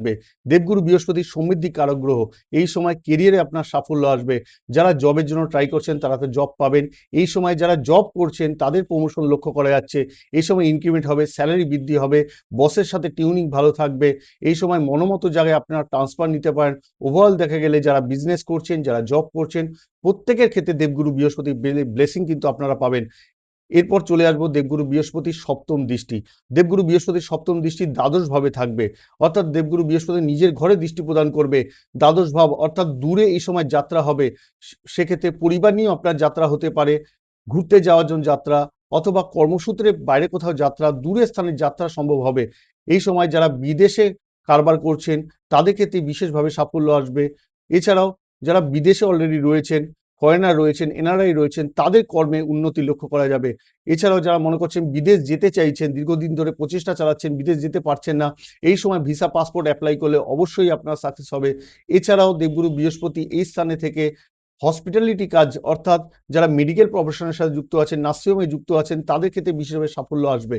থাকবে। দেবগুরু বৃহস্পতি সমৃদ্ধি কারক গ্রহ এই সময় কেরিয়ারে আপনার সাফল্য আসবে। যারা জবের জন্য ট্রাই করছেন, তারা তো জব পাবেন। এই সময় যারা জব করছেন, তাদের প্রমোশন লক্ষ্য করা যাচ্ছে। এই সময় ইনক্রিমেন্ট হবে স্যালারি বৃদ্ধি হবে বসের সাথে টিউনিং ভালো থাকবে। এই সময় মনোমতো জায়গায় আপনারা ট্রান্সফার নিতে পারেন। ওভারঅল দেখা গেলে যারা বিজনেস করছেন, যারা জব করছেন, প্রত্যেকের ক্ষেত্রে দেবগুরু বৃহস্পতি ব্লেসিং কিন্তু আপনারা পাবেন। এরপর চলে আসব দেবগুরু বৃহস্পতির সপ্তম দৃষ্টি। দেবগুরু বৃহস্পতির সপ্তম দৃষ্টি দ্বাদশ ভাবে থাকবে, অর্থাৎ দেবগুরু বৃহস্পতি নিজের ঘরে দৃষ্টি প্রদান করবে। দ্বাদশ ভাব অর্থাৎ দূরে এই সময় যাত্রা হবে সেক্ষেত্রে পরিবার নিয়েও আপনার যাত্রা হতে পারে, ঘুরতে যাওয়ার জন্য যাত্রা অথবা কর্মসূত্রে বাইরে কোথাও যাত্রা, দূরে স্থানে যাত্রা সম্ভব হবে। এই সময় যারা বিদেশে কারবার করছেন, তাদের ক্ষেত্রে বিশেষভাবে সাফল্য আসবে। এছাড়াও যারা বিদেশে অলরেডি রয়েছেন ফরেনার রয়েছেন এনআরআই রয়েছেন, তাদের কর্মে উন্নতি লক্ষ্য করা যাবে। এছাড়াও যারা মনে করছেন বিদেশ যেতে চাইছেন, দীর্ঘদিন ধরে প্রচেষ্টা চালাচ্ছেন, বিদেশ যেতে পারছেন না, এই সময় ভিসা পাসপোর্ট অ্যাপ্লাই করলে অবশ্যই আপনার সাকসেস হবে। এছাড়াও দেবগুরু বৃহস্পতি এই স্থানে থেকে হসপিটালিটি কাজ, অর্থাৎ যারা মেডিকেল প্রফেশনের সাথে যুক্ত আছেন নার্সিংহোমে যুক্ত আছেন, তাদের ক্ষেত্রে বিশেষভাবে সাফল্য আসবে।